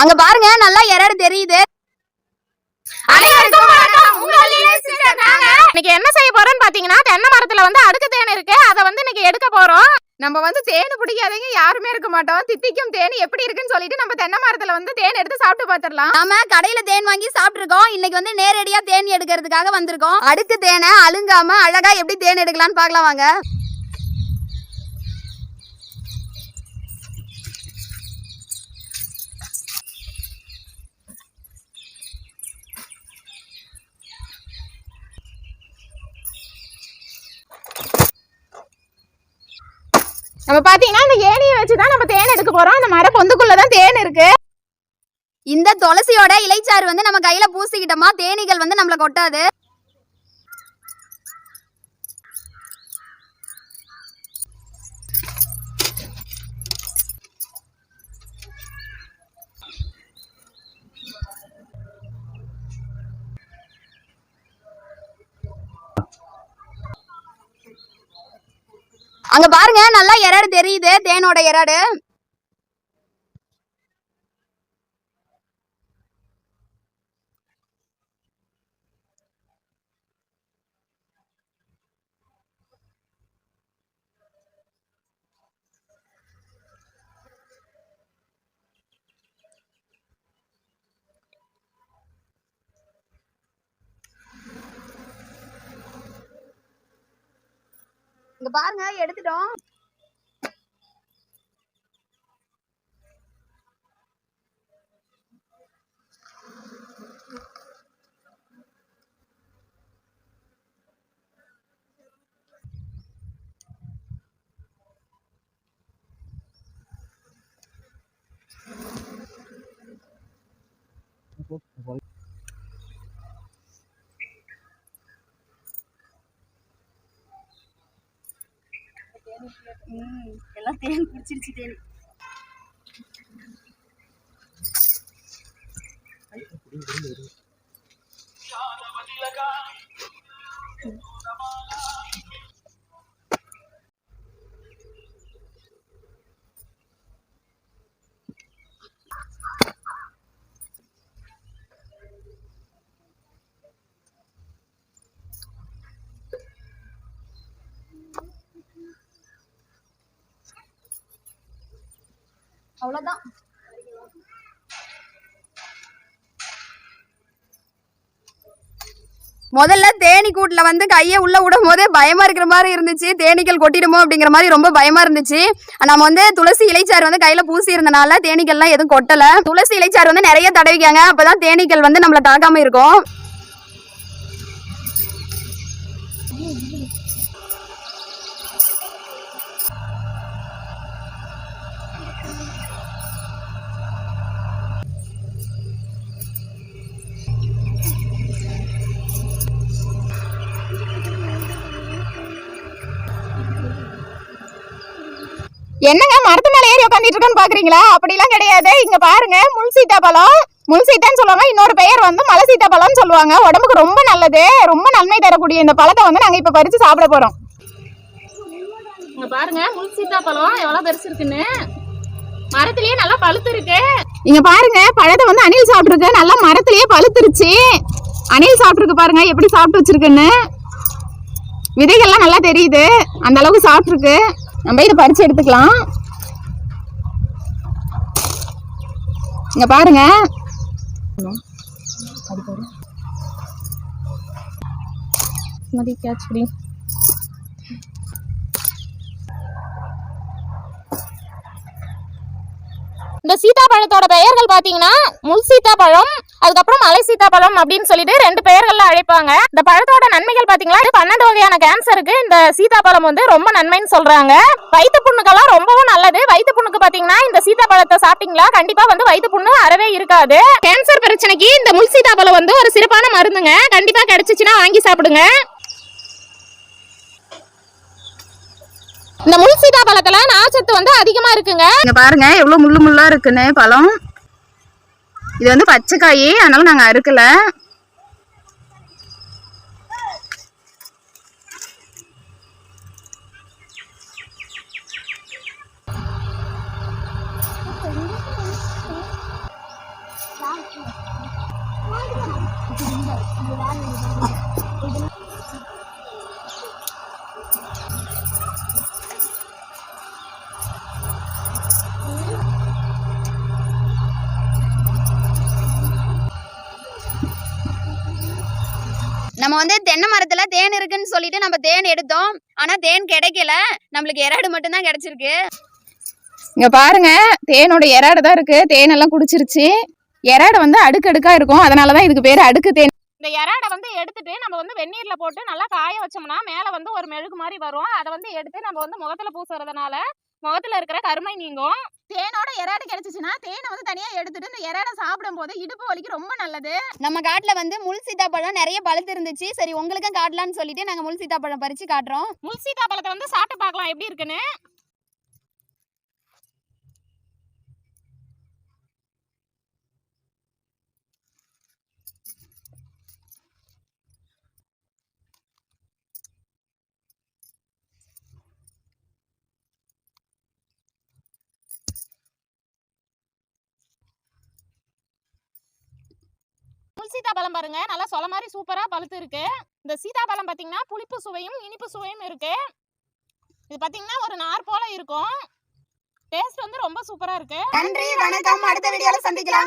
அங்க பாருங்க நல்லா எரடு தெரியுது. இன்னைக்கு என்ன செய்ய போறோம்னு பாத்தீங்கன்னா தென்னை மரத்துல வந்து அடுக்கு தேன் இருக்கு. அதை வந்து இன்னைக்கு எடுக்க போறோம். நம்ம வந்து தேன் பிடிக்காதவங்க யாருமே இருக்க மாட்டோம். தித்திக்கும் தேன் எப்படி இருக்குன்னு சொல்லிட்டு நம்ம தென்னை மரத்துல வந்து தேன் எடுத்து சாப்பிட்டு பாத்துடலாம். நாம கடையில தேன் வாங்கி சாப்பிட்டுருக்கோம். இன்னைக்கு வந்து நேரடியா தேன் எடுக்கிறதுக்காக வந்திருக்கோம். அடுக்கு தேனை அழுங்காம அழகா எப்படி தேன் எடுக்கலாம்னு பார்க்கலாம் வாங்க. நம்ம பாத்தீங்கன்னா இந்த ஏணியை வச்சுதான் நம்ம தேன் எடுக்க போறோம். அந்த மர பொந்துக்குள்ளதான் தேன் இருக்கு. இந்த துளசியோட இலைச்சாறு வந்து நம்ம கையில பூசிக்கிட்டோமா? தேனீகள் வந்து நம்மள கொட்டாது. அங்க பாருங்க நல்லா எரடு தெரியுது தேனோட எரடு இங்க பாருங்க எடுத்துட்டோம். எல்லாம் தேன் குடிச்சிருச்சு தேன். அவ்வளவுதான். முதல்ல தேனி கூட்டுல வந்து கையை உள்ள விடும் போதே பயமா இருக்கிற மாதிரி இருந்துச்சு. தேனீக்கள் கொட்டிடுமோ அப்படிங்கிற மாதிரி ரொம்ப பயமா இருந்துச்சு. நம்ம வந்து துளசி இலைச்சாறு வந்து கையில பூசி இருந்தனால தேனீக்கள்லாம் எதுவும் கொட்டல. துளசி இலைச்சாறு வந்து நிறைய தடவிக்காங்க. அப்பதான் தேனீக்கள் வந்து நம்மள தாக்காம இருக்கும். என்னங்க மரத்து மேல ஏறி உட்காந்துட்டு இருக்கேன்னு பாக்குறீங்களா? அப்படிலாம் கிடையாது. இங்க பாருங்க முள் சீத்தாப்பழம் முள் சீத்தான்னு சொல்லுவாங்க இன்னொரு பெயர் வந்து மலை சீத்தாப்பழம்னு சொல்லுவாங்க. உடம்புக்கு ரொம்ப நல்லது. ரொம்ப நன்மை தரக்கூடிய இந்த பழத்தை வந்து நாங்க இப்ப பறிச்சு சாப்பிட போறோம். இங்க பாருங்க முள் சீத்தாப்பழம் எவ்வளவு பெருசு இருக்குன்னு மரத்திலேயே நல்லா பழுத்து இருக்கு. இங்க பாருங்க பழத்தை வந்து அணில் சாப்பிட்டுருக்கு. நல்லா மரத்திலேயே பழுத்துருச்சு. அணில் சாப்பிட்டுருக்கு பாருங்க எப்படி சாப்பிட்டு வச்சிருக்குன்னு. விதைகள்லாம் நல்லா தெரியுது. அந்த அளவுக்கு சாப்பிட்டுருக்கு. நம்ம இதை பறிச்சு எடுத்துக்கலாம். இங்க பாருங்க. மதி கேட்ச் பிடி இந்த சீதாப்பழத்தோட பெயர்கள் பாத்தீங்கன்னா முள் சீதாப்பழம் அதுக்கப்புறம் மலை சீதாப்பழம் அப்படின்னு சொல்லிட்டு ரெண்டு பெயர்கள்ல அழைப்பாங்க. இந்த பழத்தோட நன்மைகள் பாத்தீங்களா? இது பன்னெண்டு வகையான கேன்சருக்கு இந்த சீதாப்பழம் வந்து ரொம்ப நன்மைன்னு சொல்றாங்க. வயிற்று புண்ணுக்கெல்லாம் ரொம்பவும் நல்லது. வயிற்று புண்ணுக்கு பாத்தீங்கன்னா இந்த சீதாப்பழத்தை சாப்பிட்டீங்களா? கண்டிப்பா வந்து வயிற்று புண்ணு அறவே இருக்காது. கேன்சர் பிரச்சனைக்கு இந்த முள் சீதாப்பழம் வந்து ஒரு சிறப்பான மருந்துங்க. கண்டிப்பா கிடைச்சிச்சுன்னா வாங்கி சாப்பிடுங்க. இந்த முள் சீதாப்பழத்துல நார்ச்சத்து வந்து அதிகமா இருக்குங்க. இங்க பாருங்க எவ்வளவு முள்ளு முள்ளா இருக்குன்னு பழம். இது வந்து பச்சைக்காயே அதனால நாங்க அறுக்கல. நம்ம வந்து தென்னை மரத்துல தேன் இருக்குன்னு சொல்லிட்டு நம்ம தேன் எடுத்தோம். ஆனா தேன் கிடைக்கல. நம்மளுக்கு எராடு மட்டும் தான் கிடைச்சிருக்கு. இங்க பாருங்க தேனோட எராடு தான் இருக்கு. தேன் எல்லாம் குடிச்சிருச்சு. எராடு வந்து அடுக்கடுக்கா இருக்கும். அதனாலதான் இதுக்கு பேரு அடுக்கு தேன். இந்த எராடை வந்து எடுத்துட்டு நம்ம வந்து வெந்நீர்ல போட்டு நல்லா காய வச்சோம்னா மேல வந்து ஒரு மெழுகு மாதிரி வரும். அதை வந்து எடுத்து நம்ம வந்து முகத்துல பூசுறதுனால முகத்துல இருக்கிற கருமை நீங்கும். தேனோட எராடு கிடைச்சிச்சுன்னா தேனை வந்து தனியா எடுத்துட்டு இந்த எராடை சாப்பிடும் போது இடுப்பு வலிக்கு ரொம்ப நல்லது. நம்ம காட்டுல வந்து முள் சீத்தாப்பழம் நிறைய பழுத்து இருந்துச்சு. சரி உங்களுக்கும் காட்டலாம்னு சொல்லிட்டு நாங்க முள் சீத்தாப்பழம் பறிச்சு காட்டுறோம். முள் சீதாப்பழத்தை வந்து சாப்பிட்டு பார்க்கலாம் எப்படி இருக்குன்னு. முள் சீதாப்பழம் பாருங்க. நல்லா சொல மாதிரி சூப்பரா பழுத்து இருக்கு இந்த சீதாப்பழம் பாத்தீங்கன்னா புளிப்பு சுவையும் இனிப்பு சுவையும் இருக்கு. இது பாத்தீங்கன்னா ஒரு நார் போல இருக்கும். டேஸ்ட் வந்து ரொம்ப சூப்பரா இருக்கு. நன்றி வணக்கம். அடுத்த வீடியோல சந்திக்கலாம்.